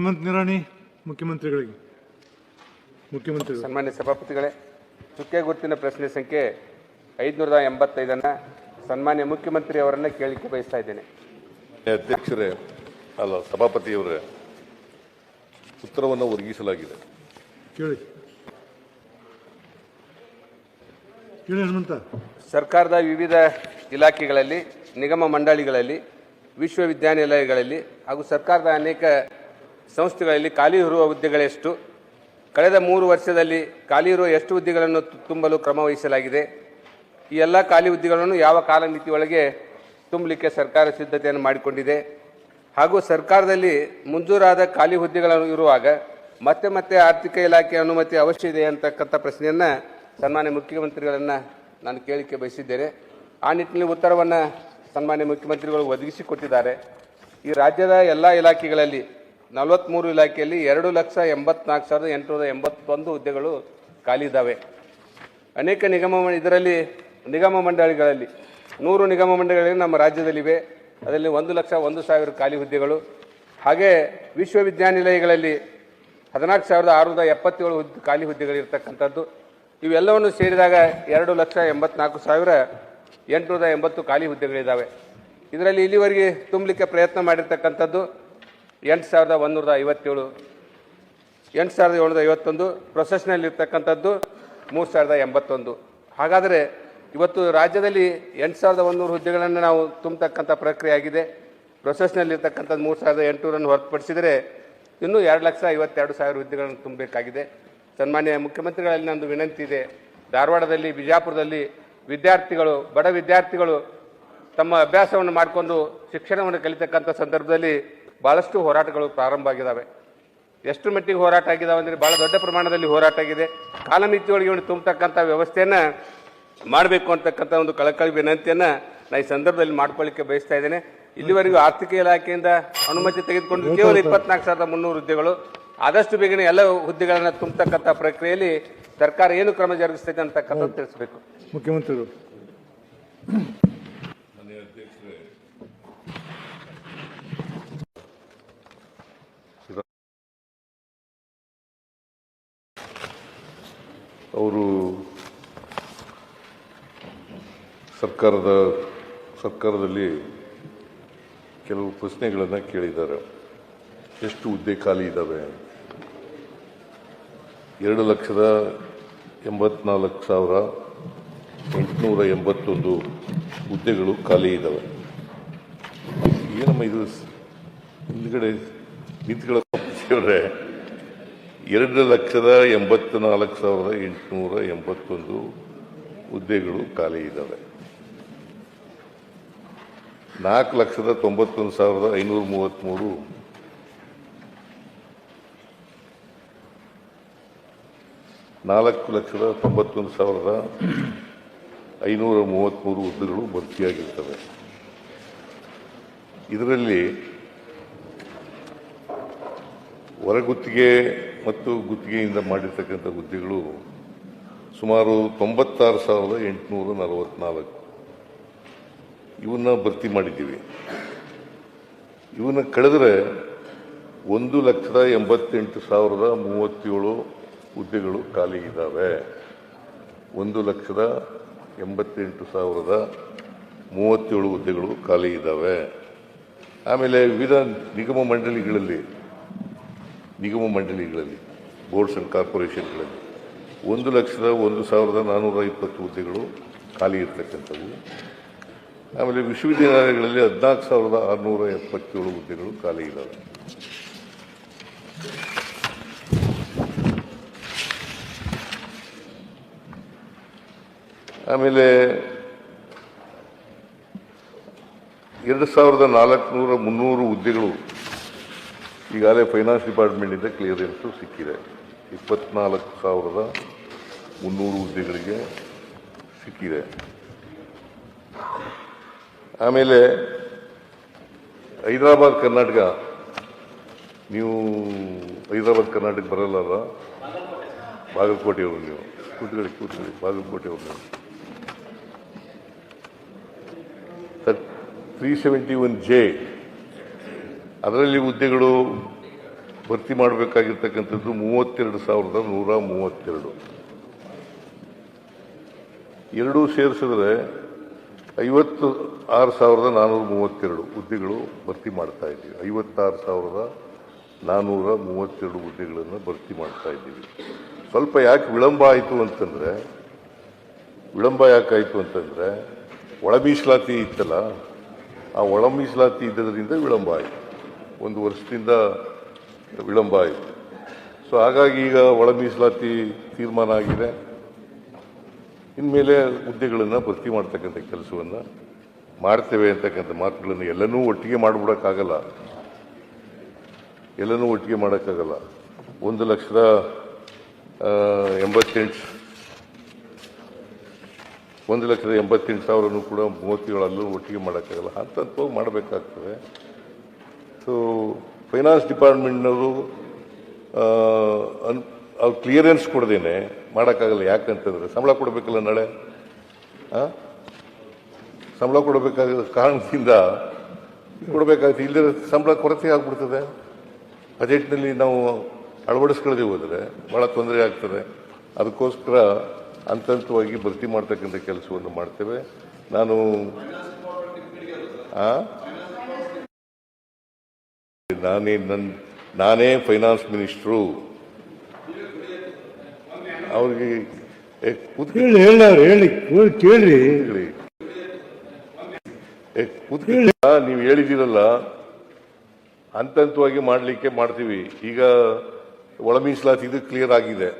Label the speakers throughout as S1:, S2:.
S1: ಹೇಮಂತ್ ನಿರಾಣಿ ಮುಖ್ಯಮಂತ್ರಿಗಳಿಗೆ. ಮುಖ್ಯಮಂತ್ರಿ
S2: ಸನ್ಮಾನ್ಯ ಸಭಾಪತಿಗಳೇ ಚುಕ್ಕೆ ಗುರುತಿನ ಪ್ರಶ್ನೆ ಸಂಖ್ಯೆ ಐದುನೂರ ಎಂಬತ್ತೈದನ್ನು ಸನ್ಮಾನ್ಯ ಮುಖ್ಯಮಂತ್ರಿ ಅವರನ್ನು ಕೇಳಲಿಕ್ಕೆ ಬಯಸ್ತಾ ಇದ್ದೇನೆ.
S3: ಅಧ್ಯಕ್ಷರೇ ಅಲ್ಲ ಸಭಾಪತಿಯವರೇ ಉತ್ತರವನ್ನು ಒದಗಿಸಲಾಗಿದೆ.
S1: ಕೇಳಿ. ಕೇಳಿ ಹನುಮಂತ.
S2: ಸರ್ಕಾರದ ವಿವಿಧ ಇಲಾಖೆಗಳಲ್ಲಿ ನಿಗಮ ಮಂಡಳಿಗಳಲ್ಲಿ ವಿಶ್ವವಿದ್ಯಾನಿಲಯಗಳಲ್ಲಿ ಹಾಗೂ ಸರ್ಕಾರದ ಅನೇಕ ಸಂಸ್ಥೆಗಳಲ್ಲಿ ಖಾಲಿ ಇರುವ ಹುದ್ದೆಗಳೆಷ್ಟು? ಕಳೆದ ಮೂರು ವರ್ಷದಲ್ಲಿ ಖಾಲಿ ಇರುವ ಎಷ್ಟು ಹುದ್ದೆಗಳನ್ನು ತುಂಬಲು ಕ್ರಮ ವಹಿಸಲಾಗಿದೆ? ಈ ಎಲ್ಲ ಖಾಲಿ ಹುದ್ದೆಗಳನ್ನು ಯಾವ ಕಾಲಮಿತಿಯೊಳಗೆ ತುಂಬಲಿಕ್ಕೆ ಸರ್ಕಾರ ಸಿದ್ಧತೆಯನ್ನು ಮಾಡಿಕೊಂಡಿದೆ? ಹಾಗೂ ಸರ್ಕಾರದಲ್ಲಿ ಮಂಜೂರಾದ ಖಾಲಿ ಹುದ್ದೆಗಳನ್ನು ಇರುವಾಗ ಮತ್ತೆ ಮತ್ತೆ ಆರ್ಥಿಕ ಇಲಾಖೆ ಅನುಮತಿ ಅವಶ್ಯ ಇದೆ ಅಂತಕ್ಕಂಥ ಪ್ರಶ್ನೆಯನ್ನು ಸನ್ಮಾನ್ಯ ಮುಖ್ಯಮಂತ್ರಿಗಳನ್ನು ನಾನು ಕೇಳಿಕೆ ಬಯಸಿದ್ದೇನೆ. ಆ ನಿಟ್ಟಿನಲ್ಲಿ ಉತ್ತರವನ್ನು ಸನ್ಮಾನ್ಯ ಮುಖ್ಯಮಂತ್ರಿಗಳು ಒದಗಿಸಿಕೊಟ್ಟಿದ್ದಾರೆ. ಈ ರಾಜ್ಯದ ಎಲ್ಲ ಇಲಾಖೆಗಳಲ್ಲಿ ನಲವತ್ತ್ಮೂರು ಇಲಾಖೆಯಲ್ಲಿ ಎರಡು ಲಕ್ಷ ಎಂಬತ್ನಾಲ್ಕು ಸಾವಿರದ ಎಂಟುನೂರ ಎಂಬತ್ತೊಂದು ಹುದ್ದೆಗಳು ಖಾಲಿ ಇದ್ದಾವೆ. ಅನೇಕ ನಿಗಮ ಇದರಲ್ಲಿ ನಿಗಮ ಮಂಡಳಿಗಳಲ್ಲಿ, ನೂರು ನಿಗಮ ಮಂಡಳಿಗಳು ನಮ್ಮ ರಾಜ್ಯದಲ್ಲಿವೆ. ಅದರಲ್ಲಿ ಒಂದು ಲಕ್ಷ ಒಂದು ಸಾವಿರ ಖಾಲಿ ಹುದ್ದೆಗಳು. ಹಾಗೆ ವಿಶ್ವವಿದ್ಯಾನಿಲಯಗಳಲ್ಲಿ ಹದಿನಾಲ್ಕು ಸಾವಿರದ ಆರುನೂರ ಎಪ್ಪತ್ತೇಳು ಹುದ್ದೆ ಖಾಲಿ ಹುದ್ದೆಗಳಿರ್ತಕ್ಕಂಥದ್ದು ಇವೆಲ್ಲವನ್ನು ಸೇರಿದಾಗ ಎರಡು ಲಕ್ಷ ಎಂಬತ್ನಾಲ್ಕು ಸಾವಿರ ಎಂಟುನೂರ ಎಂಬತ್ತು ಖಾಲಿ ಹುದ್ದೆಗಳಿದ್ದಾವೆ. ಇದರಲ್ಲಿ ಇಲ್ಲಿವರೆಗೆ ತುಂಬಲಿಕ್ಕೆ ಪ್ರಯತ್ನ ಮಾಡಿರ್ತಕ್ಕಂಥದ್ದು ಎಂಟು ಸಾವಿರದ ಒಂದೂರ ಐವತ್ತೇಳು, ಎಂಟು ಸಾವಿರದ ಏಳ್ನೂರ ಐವತ್ತೊಂದು ಪ್ರೊಸೆಸ್ನಲ್ಲಿರ್ತಕ್ಕಂಥದ್ದು ಮೂರು ಸಾವಿರದ ಎಂಬತ್ತೊಂದು. ಹಾಗಾದರೆ ಇವತ್ತು ರಾಜ್ಯದಲ್ಲಿ ಎಂಟು ಸಾವಿರದ ಒಂದೂರು ಹುದ್ದೆಗಳನ್ನು ನಾವು ತುಂಬತಕ್ಕಂಥ ಪ್ರಕ್ರಿಯೆ ಆಗಿದೆ. ಪ್ರೊಸೆಸ್ನಲ್ಲಿರ್ತಕ್ಕಂಥದ್ದು ಮೂರು ಸಾವಿರದ ಎಂಟುನೂರನ್ನು ಹೊರತುಪಡಿಸಿದರೆ ಇನ್ನೂ ಎರಡು ಲಕ್ಷ ಐವತ್ತೆರಡು ಸಾವಿರ ಹುದ್ದೆಗಳನ್ನು ತುಂಬಬೇಕಾಗಿದೆ. ಸನ್ಮಾನ್ಯ ಮುಖ್ಯಮಂತ್ರಿಗಳಲ್ಲಿ ನಂದು ವಿನಂತಿ ಇದೆ. ಧಾರವಾಡದಲ್ಲಿ, ಬಿಜಾಪುರದಲ್ಲಿ ವಿದ್ಯಾರ್ಥಿಗಳು, ಬಡ ವಿದ್ಯಾರ್ಥಿಗಳು ತಮ್ಮ ಅಭ್ಯಾಸವನ್ನು ಮಾಡಿಕೊಂಡು ಶಿಕ್ಷಣವನ್ನು ಕಲಿತಕ್ಕಂಥ ಸಂದರ್ಭದಲ್ಲಿ ಭಾಳಷ್ಟು ಹೋರಾಟಗಳು ಪ್ರಾರಂಭ ಆಗಿದ್ದಾವೆ ಎಷ್ಟು ಮಟ್ಟಿಗೆ ಹೋರಾಟ ಆಗಿದ್ದಾವೆ ಅಂದರೆ ಭಾಳ ದೊಡ್ಡ ಪ್ರಮಾಣದಲ್ಲಿ ಹೋರಾಟ ಆಗಿದೆ. ಕಾಲಮಿತಿಯೊಳಗೆ ಇವನು ತುಂಬತಕ್ಕಂಥ ವ್ಯವಸ್ಥೆಯನ್ನು ಮಾಡಬೇಕು ಅಂತಕ್ಕಂಥ ಒಂದು ಕಳಕಳಿ ವಿನಂತಿಯನ್ನು ನಾನು ಈ ಸಂದರ್ಭದಲ್ಲಿ ಮಾಡ್ಕೊಳ್ಳಿಕ್ಕೆ ಬಯಸ್ತಾ ಇದ್ದೇನೆ. ಇಲ್ಲಿವರೆಗೂ ಆರ್ಥಿಕ ಇಲಾಖೆಯಿಂದ ಅನುಮತಿ ತೆಗೆದುಕೊಂಡು ಕೇವಲ ಇಪ್ಪತ್ನಾಲ್ಕು ಸಾವಿರದ ಮುನ್ನೂರು ಹುದ್ದೆಗಳು ಆದಷ್ಟು ಬೇಗನೆ ಎಲ್ಲ ಹುದ್ದೆಗಳನ್ನು ತುಂಬತಕ್ಕಂಥ ಪ್ರಕ್ರಿಯೆಯಲ್ಲಿ ಸರ್ಕಾರ ಏನು ಕ್ರಮ ಜರುಗಿಸ್ತೈತೆ ಅಂತಕ್ಕಂಥದ್ದು ತಿಳಿಸಬೇಕು.
S1: ಮುಖ್ಯಮಂತ್ರಿಗಳು
S3: ಅವರು ಸರ್ಕಾರದ, ಸರ್ಕಾರದಲ್ಲಿ ಕೆಲವು ಪ್ರಶ್ನೆಗಳನ್ನು ಕೇಳಿದ್ದಾರೆ. ಎಷ್ಟು ಹುದ್ದೆ ಖಾಲಿ ಇದ್ದಾವೆ ಎರಡು ಲಕ್ಷದ ಎಂಬತ್ನಾಲ್ಕು ಸಾವಿರ ಎಂಟುನೂರ ಎಂಬತ್ತೊಂದು ಹುದ್ದೆಗಳು ಖಾಲಿ ಇದ್ದಾವೆ ಏನಮ್ಮ ಇದು? ಹಿಂದ್ಗಡೆ ನಿಂತ್ಕೊಳ್ಳೋರೆ ಎರಡು ಲಕ್ಷದ ಎಂಬತ್ತ ನಾಲ್ಕು ಸಾವಿರದ ಎಂಟುನೂರ ಎಂಬತ್ತೊಂದು ಹುದ್ದೆಗಳು ಖಾಲಿ ಇದ್ದಾವೆ. ನಾಲ್ಕು ಲಕ್ಷದ ತೊಂಬತ್ತೊಂದು ಸಾವಿರದ ಐನೂರ ಮೂವತ್ತ್ಮೂರು ನಾಲ್ಕು ಲಕ್ಷದ ತೊಂಬತ್ತೊಂದು ಸಾವಿರದ ಐನೂರ ಮೂವತ್ತ್ಮೂರು ಹುದ್ದೆಗಳು ಭರ್ತಿಯಾಗಿರ್ತವೆ. ಇದರಲ್ಲಿ ಹೊರಗುತ್ತಿಗೆ ಮತ್ತು ಗುತ್ತಿಗೆಯಿಂದ ಮಾಡಿರ್ತಕ್ಕಂಥ ಹುದ್ದೆಗಳು ಸುಮಾರು ತೊಂಬತ್ತಾರು ಸಾವಿರದ ಎಂಟುನೂರ ನಲವತ್ನಾಲ್ಕು. ಇವನ್ನ ಭರ್ತಿ ಮಾಡಿದ್ದೀವಿ. ಇವನ್ನ ಕಳೆದರೆ ಒಂದು ಲಕ್ಷದ ಎಂಬತ್ತೆಂಟು ಸಾವಿರದ ಮೂವತ್ತೇಳು ಹುದ್ದೆಗಳು ಖಾಲಿ ಇದ್ದಾವೆ ಒಂದು ಲಕ್ಷದ ಎಂಬತ್ತೆಂಟು ಸಾವಿರದ ಮೂವತ್ತೇಳು ಹುದ್ದೆಗಳು ಖಾಲಿ ಇದ್ದಾವೆ ಆಮೇಲೆ ವಿವಿಧ ನಿಗಮ ಮಂಡಳಿಗಳಲ್ಲಿ ನಿಗಮ ಮಂಡಳಿಗಳಲ್ಲಿ, ಬೋರ್ಡ್ಸ್ ಆ್ಯಂಡ್ ಕಾರ್ಪೊರೇಷನ್ಗಳಲ್ಲಿ ಒಂದು ಲಕ್ಷದ ಒಂದು ಸಾವಿರದ ನಾನ್ನೂರ ಇಪ್ಪತ್ತು ಹುದ್ದೆಗಳು ಖಾಲಿ ಇರತಕ್ಕಂಥವು. ಆಮೇಲೆ ವಿಶ್ವವಿದ್ಯಾಲಯಗಳಲ್ಲಿ ಹದಿನಾಲ್ಕು ಸಾವಿರದ ಆರುನೂರ ಎಪ್ಪತ್ತೇಳು ಹುದ್ದೆಗಳು ಖಾಲಿ ಇದ್ದಾವೆ ಆಮೇಲೆ ಎರಡು ಸಾವಿರದ ನಾಲ್ಕುನೂರ ಮುನ್ನೂರು ಹುದ್ದೆಗಳು ಈಗಾಗಲೇ ಫೈನಾನ್ಸ್ ಡಿಪಾರ್ಟ್ಮೆಂಟಿಂದ ಕ್ಲಿಯರೆನ್ಸು ಸಿಕ್ಕಿದೆ. ಇಪ್ಪತ್ನಾಲ್ಕು ಸಾವಿರದ ಮುನ್ನೂರು ಹುದ್ದೆಗಳಿಗೆ ಸಿಕ್ಕಿದೆ. ಆಮೇಲೆ ಹೈದರಾಬಾದ್, ಕರ್ನಾಟಕ. ನೀವು ಹೈದರಾಬಾದ್, ಕರ್ನಾಟಕ ಬರಲ್ಲಲ್ಲ? ಬಾಗಲಕೋಟೆಯವರು ನೀವು. ಕೂತ್ಕೊಳ್ಳಿ ಕೂತ್ಕೊಳ್ಳಿ. ಬಾಗಲಕೋಟೆಯವರು ನೀವು. ತ್ರೀ ಸೆವೆಂಟಿ ಒನ್ ಜೆ ಅದರಲ್ಲಿ ಹುದ್ದೆಗಳು ಭರ್ತಿ ಮಾಡಬೇಕಾಗಿರ್ತಕ್ಕಂಥದ್ದು ಮೂವತ್ತೆರಡು ಸಾವಿರದ ನೂರ ಮೂವತ್ತೆರಡು. ಎರಡೂ ಸೇರಿಸಿದ್ರೆ ಐವತ್ತು ಆರು ಸಾವಿರದ ನಾನ್ನೂರ ಮೂವತ್ತೆರಡು ಹುದ್ದೆಗಳು ಭರ್ತಿ ಮಾಡ್ತಾ ಇದ್ದೀವಿ. ಐವತ್ತಾರು ಸಾವಿರದ ನಾನ್ನೂರ ಮೂವತ್ತೆರಡು ಹುದ್ದೆಗಳನ್ನು ಭರ್ತಿ ಮಾಡ್ತಾ ಇದ್ದೀವಿ. ಸ್ವಲ್ಪ ಯಾಕೆ ವಿಳಂಬ ಆಯಿತು ಅಂತಂದರೆ, ವಿಳಂಬ ಯಾಕಾಯಿತು ಅಂತಂದರೆ, ಒಳ ಮೀಸಲಾತಿ ಇತ್ತಲ್ಲ, ಆ ಒಳ ಮೀಸಲಾತಿ ಇದ್ದದರಿಂದ ವಿಳಂಬ ಆಯಿತು. ಒಂದು ವರ್ಷದಿಂದ ವಿಳಂಬ ಆಯಿತು. ಸೊ ಹಾಗಾಗಿ ಈಗ ಒಳ ಮೀಸಲಾತಿ ತೀರ್ಮಾನ ಆಗಿದೆ. ಇನ್ಮೇಲೆ ಹುದ್ದೆಗಳನ್ನು ಭರ್ತಿ ಮಾಡ್ತಕ್ಕಂಥ ಕೆಲಸವನ್ನು ಮಾಡ್ತೇವೆ ಅಂತಕ್ಕಂಥ ಮಾತುಗಳನ್ನು ಎಲ್ಲನೂ ಒಟ್ಟಿಗೆ ಮಾಡಿಬಿಡೋಕ್ಕಾಗಲ್ಲ. ಎಲ್ಲನೂ ಒಟ್ಟಿಗೆ ಮಾಡೋಕ್ಕಾಗಲ್ಲ. ಒಂದು ಲಕ್ಷದ ಎಂಬತ್ತೆಂಟು ಒಂದು ಲಕ್ಷದ ಎಂಬತ್ತೆಂಟು ಸಾವಿರನೂ ಕೂಡ ಮೂವತ್ತೇಳಲ್ಲೂ ಒಟ್ಟಿಗೆ ಮಾಡೋಕ್ಕಾಗಲ್ಲ. ಹಂತ ಹಂತವಾಗಿ ಮಾಡಬೇಕಾಗ್ತದೆ. ಸೊ ಫೈನಾನ್ಸ್ ಡಿಪಾರ್ಟ್ಮೆಂಟ್ನವರು ಅವ್ರು ಕ್ಲಿಯರೆನ್ಸ್ ಕೊಡ್ದೇನೆ. ಮಾಡೋಕ್ಕಾಗಲ್ಲ, ಯಾಕಂತಂದರೆ ಸಂಬಳ ಕೊಡಬೇಕಲ್ಲ ನಾಳೆ? ಹಾಂ ಸಂಬಳ ಕೊಡಬೇಕಾದ ಕಾರಣದಿಂದ ಕೊಡಬೇಕಾಗುತ್ತೆ ಇಲ್ಲದೆ ಸಂಬಳ ಕೊರತೆ ಆಗ್ಬಿಡ್ತದೆ. ಬಜೆಟ್ನಲ್ಲಿ ನಾವು ಅಳವಡಿಸ್ಕೊಳ್ಳದೆ ಹೋದರೆ ಭಾಳ ತೊಂದರೆ ಆಗ್ತದೆ. ಅದಕ್ಕೋಸ್ಕರ ಹಂತ ಹಂತವಾಗಿ ಭರ್ತಿ ಮಾಡ್ತಕ್ಕಂಥ ಕೆಲಸವನ್ನು ಮಾಡ್ತೇವೆ. ನಾನು, ಆ? ನಾನೇ ನನ್ನ ನಾನೇ ಫೈನಾನ್ಸ್ ಮಿನಿಸ್ಟ್ರು. ಅವ್ರಿಗೆ ಕೂತ್ಕೊಳ್ಳಿ.
S1: ಹೇಳಿ ಹೇಳಿ ಕೇಳ್ರಿ.
S3: ಹೇಳಿ. ಏ, ಕೂತ್ಕೊಳ್ಳಿ. ನೀವು ಹೇಳಿದಿರಲ್ಲ ಹಂತ ಹಂತವಾಗಿ ಮಾಡಲಿಕ್ಕೆ ಮಾಡ್ತೀವಿ. ಈಗ ಒಳ ಮೀಸಲಾತಿ ಇದು ಕ್ಲಿಯರ್ ಆಗಿದೆ.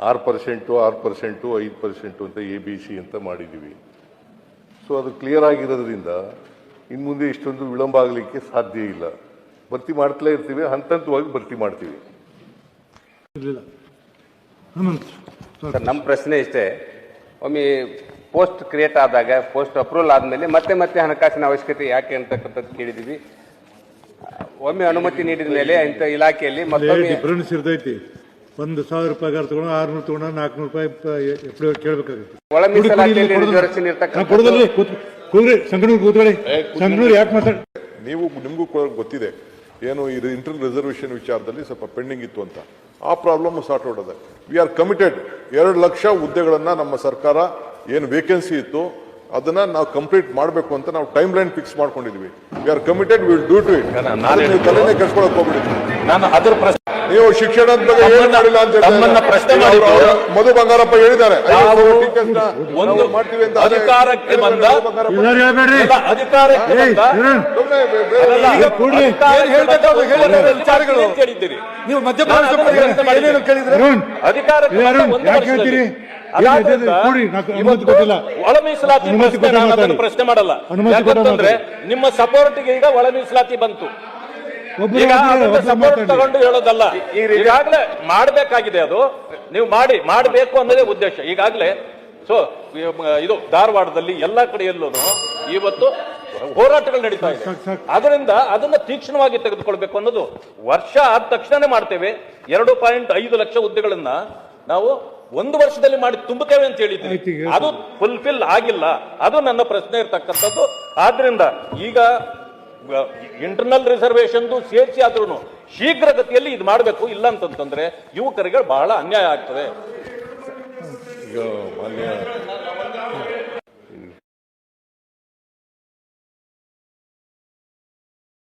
S3: ಆರು ಪರ್ಸೆಂಟು ಆರು ಪರ್ಸೆಂಟು ಐದು ಪರ್ಸೆಂಟು ಅಂತ ಎ ಬಿ ಸಿ ಅಂತ ಮಾಡಿದ್ದೀವಿ. ಸೊ ಅದು ಕ್ಲಿಯರ್ ಆಗಿರೋದ್ರಿಂದ ಇನ್ನು ಮುಂದೆ ಇಷ್ಟೊಂದು ವಿಳಂಬ ಆಗಲಿಕ್ಕೆ ಸಾಧ್ಯ ಇಲ್ಲ. ಭರ್ತಿ ಮಾಡ್ತಲೇ ಇರ್ತೀವಿ ಹಂತ ಹಂತವಾಗಿ ಭರ್ತಿ ಮಾಡ್ತೀವಿ.
S2: ಸರ್ ನಮ್ಮ ಪ್ರಶ್ನೆ ಇಷ್ಟೇ. ಒಮ್ಮೆ ಪೋಸ್ಟ್ ಕ್ರಿಯೇಟ್ ಆದಾಗ ಪೋಸ್ಟ್ ಅಪ್ರೂವಲ್ ಆದಮೇಲೆ ಮತ್ತೆ ಮತ್ತೆ ಹಣಕಾಸಿನ ಅವಶ್ಯಕತೆ ಯಾಕೆ ಅಂತಕ್ಕಂಥದ್ದು ಕೇಳಿದೀವಿ. ಒಮ್ಮೆ ಅನುಮತಿ ನೀಡಿದ ಮೇಲೆ ಇಂಥ ಇಲಾಖೆಯಲ್ಲಿ ಮತ್ತೊಮ್ಮೆ
S1: ಡಿಫರೆನ್ಸ್ ಇರ್ತೈತಿ. ಒಂದು ಸಾವಿರ ರೂಪಾಯಿ ತಗೊಂಡು ಆರ್ನೂರು ತಗೊಂಡು ನಾಲ್ಕುನೂರು ರೂಪಾಯಿ ಎಫ್ಡಿ ಕೇಳಬೇಕಾಗುತ್ತೆ.
S2: ಒಳ ಮೀಸಲಾತಿಯಲ್ಲಿ
S1: ಸಂಗನೂರು ಕೂತ್ಕೊಳ್ಳಿ. ಸಂಗನೂರು ಯಾಕೆ ಮಾತಾಡಿ
S4: ನೀವು ನಿಮಗೂ ಕೂಡ ಗೊತ್ತಿದೆ. ಏನು ಇದು ಇಂಟರ್ನಲ್ ರಿಸರ್ವೇಷನ್ ವಿಚಾರದಲ್ಲಿ ಸ್ವಲ್ಪ ಪೆಂಡಿಂಗ್ ಇತ್ತು ಅಂತ. ಆ ಪ್ರಾಬ್ಲಮ್ ಸಾರ್ಟ್ ಔಟ್ ಅದ ವಿ ಆರ್ ಕಮಿಟೆಡ್ ಎರಡು ಲಕ್ಷ ಹುದ್ದೆಗಳನ್ನು ನಮ್ಮ ಸರ್ಕಾರ ಏನು ವೇಕೆನ್ಸಿ ಇತ್ತು ಅದನ್ನ ನಾವು ಕಂಪ್ಲೀಟ್ ಮಾಡಬೇಕು ಅಂತ ನಾವು ಟೈಮ್ ಲೈನ್ ಫಿಕ್ಸ್ ಮಾಡ್ಕೊಂಡಿದ್ವಿ we are committed will do to it ತಲೆನೇ ಹೋಗ್ಬಿಡಿ
S5: ನಾನು ಅದರ ಪ್ರಶ್ನೆ
S4: ನೀವು ಶಿಕ್ಷಣದ ಬಗ್ಗೆ ಏನು
S5: ತಮ್ಮನ್ನ-
S4: ಮಾಡಿಲ್ಲ ಅಂತ
S5: ಪ್ರಶ್ನೆ
S4: ಮಾಡಿದ್ರು. ಮಧು ಬಂಗಾರಪ್ಪ ಹೇಳಿದ್ದಾರೆ.
S5: ಒಂದು
S4: ಮಾಡ್ತೀವಿ ಅಂತ
S5: ಅಧಿಕಾರಕ್ಕೆ ಬಂದ ಅಧಿಕಾರಕ್ಕೆ ಹೇಳಿದ್ದೀರಿ.
S6: ನೀವು ಪ್ರದೇಶ ಕೇಳಿದ್ರೆ
S5: ಅಧಿಕಾರಕ್ಕೆ. ಒಳ ಮೀಸಲಾತಿ ಪ್ರಶ್ನೆ ಮಾಡಲ್ಲ. ಯಾಕಂತಂದ್ರೆ. ನಿಮ್ಮ ಸಪೋರ್ಟ್ಗೆ ಈಗ ಒಳ ಮೀಸಲಾತಿ ಬಂತು. ತಗೊಂಡು ಹೇಳೋದಲ್ಲ. ಈಗಾಗಲೇ ಮಾಡಬೇಕಾಗಿದೆ ಅದು. ನೀವು ಮಾಡಿ ಮಾಡಬೇಕು ಅನ್ನೋದೇ ಉದ್ದೇಶ. ಈಗಾಗಲೇ ಸೊ ಇದು ಧಾರವಾಡದಲ್ಲಿ ಎಲ್ಲಾ ಕಡೆಯಲ್ಲೂ ಇವತ್ತು ಹೋರಾಟಗಳು ನಡೀತಾ ಇದೆ. ಅದರಿಂದ ಅದನ್ನ ತೀಕ್ಷ್ಣವಾಗಿ ತೆಗೆದುಕೊಳ್ಬೇಕು ಅನ್ನೋದು ವರ್ಷ ಆದ ತಕ್ಷಣನೇ ಮಾಡ್ತೇವೆ. ಎರಡು ಪಾಯಿಂಟ್ ಐದು ಲಕ್ಷ ಹುದ್ದೆಗಳನ್ನ ನಾವು ಒಂದು ವರ್ಷದಲ್ಲಿ ಮಾಡಿ ತುಂಬುತ್ತೇವೆ ಅಂತ ಹೇಳಿದ್ವಿ ಅದು ಫುಲ್ಫಿಲ್ ಆಗಿಲ್ಲ. ಅದು ನನ್ನ ಪ್ರಶ್ನೆ ಇರ್ತಕ್ಕಂಥದ್ದು. ಆದ್ರಿಂದ ಈಗ ಇಂಟರ್ನಲ್ ರಿಸರ್ವೇಷನ್ದು ಸೇರಿಸಿ ಆದ್ರೂ ಶೀಘ್ರಗತಿಯಲ್ಲಿ ಇದು ಮಾಡಬೇಕು. ಇಲ್ಲ ಅಂತಂತಂದ್ರೆ ಯುವಕರಿಗೆ ಬಹಳ ಅನ್ಯಾಯ ಆಗ್ತದೆ.